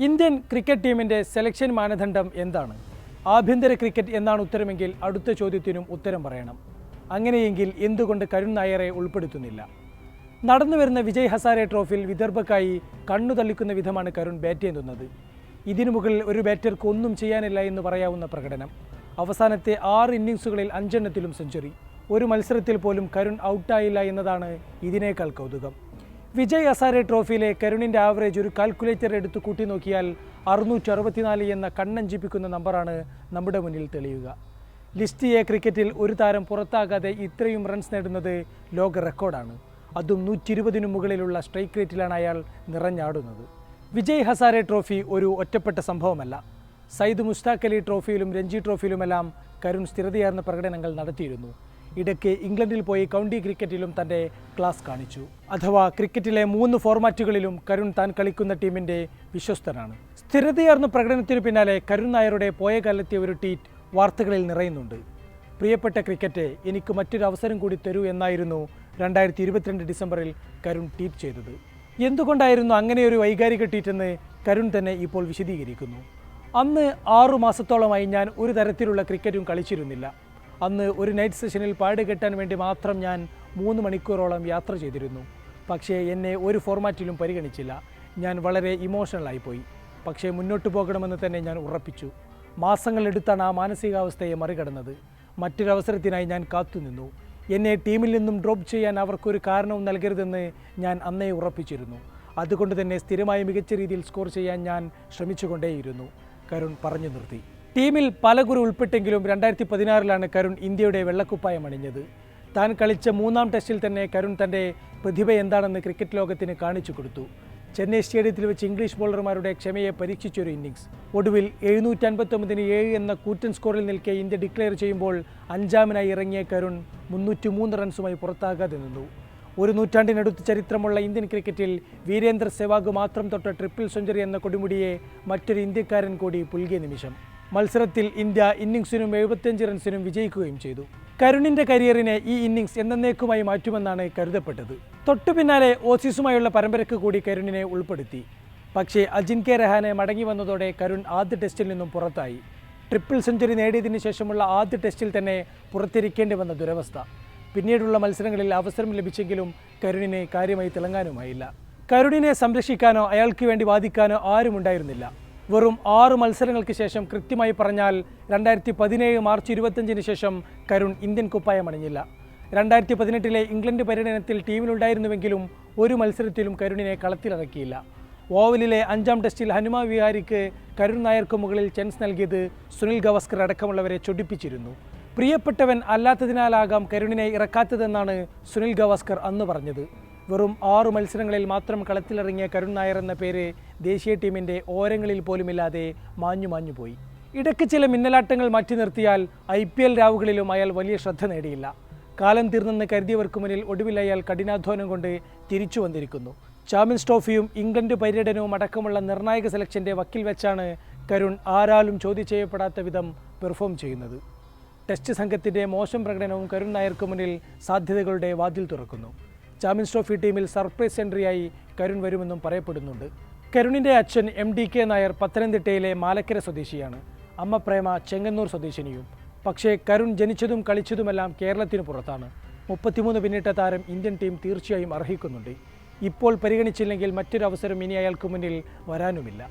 Indian cricket ടീമിന്റെ selection മാനദണ്ഡം എന്താണ്? ആഭ്യന്തര ക്രിക്കറ്റ് എന്നാണ് ഉത്തരമെങ്കിൽ അടുത്ത ചോദ്യത്തിനും ഉത്തരം പറയണം. അങ്ങനെയെങ്കിൽ എന്തുകൊണ്ട് കരുൺ നായരെ ഉൾപ്പെടുത്തുന്നില്ല? നടന്നു വരുന്ന വിജയ് ഹസാരെ ട്രോഫിയിൽ വിദർഭക്കായി കണ്ണു തള്ളിക്കുന്ന വിധമാണ് കരുൺ ബാറ്റ് ചെയ്യുന്നത് ഇതിനു മുകളിൽ ഒരു ബാറ്റർക്ക് ഒന്നും ചെയ്യാനില്ല എന്ന് പറയാവുന്ന പ്രകടനം. അവസാനത്തെ ആറ് ഇന്നിങ്സുകളിൽ അഞ്ചെണ്ണത്തിലും സെഞ്ചുറി ഒരു മത്സരത്തിൽ പോലും കരുൺ ഔട്ടായില്ല എന്നതാണ് ഇതിനേക്കാൾ കൗതുകം. വിജയ് ഹസാരെ ട്രോഫിയിലെ കരുണിന്റെ ആവറേജ് ഒരു കാൽക്കുലേറ്റർ എടുത്ത് കൂട്ടി നോക്കിയാൽ അറുന്നൂറ്റി അറുപത്തിനാല് എന്ന കണ്ണഞ്ചിപ്പിക്കുന്ന നമ്പറാണ് നമ്മുടെ മുന്നിൽ തെളിയുക. ലിസ്റ്റ് എ ക്രിക്കറ്റിൽ ഒരു താരം പുറത്താകാതെ ഇത്രയും റൺസ് നേടുന്നത് ലോക റെക്കോർഡാണ് അതും നൂറ്റി ഇരുപതിനു മുകളിലുള്ള സ്ട്രൈക്ക് റേറ്റിലാണ് അയാൾ നിറഞ്ഞാടുന്നത്. വിജയ് ഹസാരെ ട്രോഫി ഒരു ഒറ്റപ്പെട്ട സംഭവമല്ല. സയ്യിദ് മുസ്താഖ് അലി ട്രോഫിയിലും രഞ്ജി ട്രോഫിയിലുമെല്ലാം കരുൺ സ്ഥിരതയാർന്ന പ്രകടനങ്ങൾ നടത്തിയിരുന്നു. ഇടയ്ക്ക് ഇംഗ്ലണ്ടിൽ പോയി കൗണ്ടി ക്രിക്കറ്റിലും തന്റെ ക്ലാസ് കാണിച്ചു. അഥവാ ക്രിക്കറ്റിലെ മൂന്ന് ഫോർമാറ്റുകളിലും കരുൺ താൻ കളിക്കുന്ന ടീമിന്റെ വിശ്വസ്തനാണ്. സ്ഥിരതയാർന്ന പ്രകടനത്തിനു പിന്നാലെ കരുൺ നായരുടെ പോയ കാലത്തെ ഒരു ട്വീറ്റ് വാർത്തകളിൽ നിറയുന്നുണ്ട്. പ്രിയപ്പെട്ട ക്രിക്കറ്റ് എനിക്ക് മറ്റൊരു അവസരം കൂടി തരൂ എന്നായിരുന്നു രണ്ടായിരത്തി ഇരുപത്തിരണ്ട് ഡിസംബറിൽ കരുൺ ട്വീറ്റ് ചെയ്തത്. എന്തുകൊണ്ടായിരുന്നു അങ്ങനെ ഒരു വൈകാരിക ട്വീറ്റെന്ന് കരുൺ തന്നെ ഇപ്പോൾ വിശദീകരിക്കുന്നു? അന്ന് ആറു മാസത്തോളമായി ഞാൻ ഒരു തരത്തിലുള്ള ക്രിക്കറ്റും കളിച്ചിരുന്നില്ല. അന്ന് ഒരു നൈറ്റ് സെഷനിൽ പാട് കെട്ടാൻ വേണ്ടി മാത്രം ഞാൻ മൂന്ന് മണിക്കൂറോളം യാത്ര ചെയ്തിരുന്നു. പക്ഷേ എന്നെ ഒരു ഫോർമാറ്റിലും പരിഗണിച്ചില്ല. ഞാൻ വളരെ ഇമോഷണലായിപ്പോയി പക്ഷേ മുന്നോട്ട് പോകണമെന്ന് തന്നെ ഞാൻ ഉറപ്പിച്ചു. മാസങ്ങളെടുത്താണ് ആ മാനസികാവസ്ഥയെ മറികടന്നത്. മറ്റൊരവസരത്തിനായി ഞാൻ കാത്തുനിന്നു. എന്നെ ടീമിൽ നിന്നും ഡ്രോപ്പ് ചെയ്യാൻ അവർക്കൊരു കാരണവും നൽകരുതെന്ന് ഞാൻ അന്നേ ഉറപ്പിച്ചിരുന്നു. അതുകൊണ്ട് തന്നെ സ്ഥിരമായി മികച്ച രീതിയിൽ സ്കോർ ചെയ്യാൻ ഞാൻ ശ്രമിച്ചുകൊണ്ടേയിരുന്നു. കരുൺ പറഞ്ഞു നിർത്തി. ടീമിൽ പലകുറി ഉൾപ്പെട്ടെങ്കിലും രണ്ടായിരത്തി പതിനാറിലാണ് കരുൺ ഇന്ത്യയുടെ വെള്ളക്കുപ്പായം അണിഞ്ഞത്. താൻ കളിച്ച മൂന്നാം ടെസ്റ്റിൽ തന്നെ കരുൺ തന്റെ പ്രതിഭ എന്താണെന്ന് ക്രിക്കറ്റ് ലോകത്തിന് കാണിച്ചു കൊടുത്തു. ചെന്നൈ സ്റ്റേഡിയത്തിൽ വെച്ച് ഇംഗ്ലീഷ് ബോളർമാരുടെ ക്ഷമയെ പരീക്ഷിച്ചൊരു ഇന്നിംഗ്സ്. ഒടുവിൽ എഴുന്നൂറ്റൻപത്തൊമ്പതിന് ഏഴ് എന്ന കൂറ്റൻ സ്കോറിൽ നിൽക്കെ ഇന്ത്യ ഡിക്ലെയർ ചെയ്യുമ്പോൾ അഞ്ചാമനായി ഇറങ്ങിയ കരുൺ മുന്നൂറ്റി മൂന്ന് റൺസുമായി പുറത്താകാതെ നിന്നു. ഒരു നൂറ്റാണ്ടിനടുത്ത് ചരിത്രമുള്ള ഇന്ത്യൻ ക്രിക്കറ്റിൽ വീരേന്ദ്ര സെവാഗ് മാത്രം തൊട്ട ട്രിപ്പിൾ സെഞ്ചുറി എന്ന കൊടുമുടിയെ മറ്റൊരു ഇന്ത്യക്കാരൻ കൂടി പുൽകിയ നിമിഷം. മത്സരത്തിൽ ഇന്ത്യ ഇന്നിങ്സിനും എഴുപത്തിയഞ്ച് റൺസിനും വിജയിക്കുകയും ചെയ്തു. കരുണിന്റെ കരിയറിനെ ഈ ഇന്നിങ്സ് എന്നേക്കുമായി മാറ്റുമെന്നാണ് കരുതപ്പെട്ടത്. തൊട്ടു പിന്നാലെ ഓസീസുമായുള്ള പരമ്പരയ്ക്ക് കൂടി കരുണിനെ ഉൾപ്പെടുത്തി. പക്ഷേ അജിൻ കെ രഹാനെ മടങ്ങി വന്നതോടെ കരുൺ ആദ്യ ടെസ്റ്റിൽ നിന്നും പുറത്തായി. ട്രിപ്പിൾ സെഞ്ചുറി നേടിയതിനു ശേഷമുള്ള ആദ്യ ടെസ്റ്റിൽ തന്നെ പുറത്തിരിക്കേണ്ടി വന്ന ദുരവസ്ഥ. പിന്നീടുള്ള മത്സരങ്ങളിൽ അവസരം ലഭിച്ചെങ്കിലും കരുണിനെ കാര്യമായി തിളങ്ങാനുമായില്ല. കരുണിനെ സംരക്ഷിക്കാനോ അയാൾക്ക് വേണ്ടി വാദിക്കാനോ ആരുമുണ്ടായിരുന്നില്ല. വെറും ആറ് മത്സരങ്ങൾക്ക് ശേഷം കൃത്യമായി പറഞ്ഞാൽ രണ്ടായിരത്തി പതിനേഴ് മാർച്ച് ഇരുപത്തഞ്ചിന് ശേഷം കരുൺ ഇന്ത്യൻ കുപ്പായം അണിഞ്ഞില്ല. രണ്ടായിരത്തി പതിനെട്ടിലെ ഇംഗ്ലണ്ട് പര്യടനത്തിൽ ടീമിലുണ്ടായിരുന്നുവെങ്കിലും ഒരു മത്സരത്തിലും കരുണിനെ കളത്തിലിറക്കിയില്ല. ഓവലിലെ അഞ്ചാം ടെസ്റ്റിൽ ഹനുമ വിഹാരിക്ക് കരുൺ നായർക്ക് മുകളിൽ ചാൻസ് നൽകിയത് സുനിൽ ഗവാസ്കർ അടക്കമുള്ളവരെ ചൊടിപ്പിച്ചിരുന്നു. പ്രിയപ്പെട്ടവൻ അല്ലാത്തതിനാലാകാം കരുണിനെ ഇറക്കാത്തതെന്നാണ് സുനിൽ ഗവാസ്കർ അന്ന് പറഞ്ഞത്. വെറും ആറു മത്സരങ്ങളിൽ മാത്രം കളത്തിലിറങ്ങിയ കരുൺ നായർ എന്ന പേര് ദേശീയ ടീമിന്റെ ഓരങ്ങളിൽ പോലുമില്ലാതെ മാഞ്ഞു മാഞ്ഞു പോയി. ഇടയ്ക്ക് ചില മിന്നലാട്ടങ്ങൾ മാറ്റി നിർത്തിയാൽ ഐ പി എൽ രാവുകളിലും അയാൾ വലിയ ശ്രദ്ധ നേടിയില്ല. കാലം തീർന്നെന്ന് കരുതിയവർക്ക് മുന്നിൽ ഒടുവിൽ അയാൾ കഠിനാധ്വാനം കൊണ്ട് തിരിച്ചു വന്നിരിക്കുന്നു. ചാമ്പ്യൻസ് ട്രോഫിയും ഇംഗ്ലണ്ട് പര്യടനവും അടക്കമുള്ള നിർണായക സെലക്ഷന്റെ വക്കിൽ വെച്ചാണ് കരുൺ ആരാലും ചോദ്യം ചെയ്യപ്പെടാത്ത വിധം പെർഫോം ചെയ്യുന്നത്. ടെസ്റ്റ് സംഘത്തിന്റെ മോശം പ്രകടനവും കരുൺ നായർക്ക് മുന്നിൽ സാധ്യതകളുടെ വാതിൽ തുറക്കുന്നു. ചാമ്പ്യൻസ് ട്രോഫി ടീമിൽ സർപ്രൈസ് എൻട്രിയായി കരുൺ വരുമെന്നും പറയപ്പെടുന്നുണ്ട്. കരുണിന്റെ അച്ഛൻ എം ഡി കെ നായർ പത്തനംതിട്ടയിലെ മാലക്കര സ്വദേശിയാണ്. അമ്മ പ്രേമ ചെങ്ങന്നൂർ സ്വദേശിനിയും. പക്ഷേ കരുൺ ജനിച്ചതും കളിച്ചതുമെല്ലാം കേരളത്തിന് പുറത്താണ്. മുപ്പത്തിമൂന്ന് പിന്നിട്ട താരം ഇന്ത്യൻ ടീം തീർച്ചയായും അർഹിക്കുന്നുണ്ട്. ഇപ്പോൾ പരിഗണിച്ചില്ലെങ്കിൽ മറ്റൊരു അവസരം ഇനി അയാൾക്ക് മുന്നിൽ വരാനുമില്ല.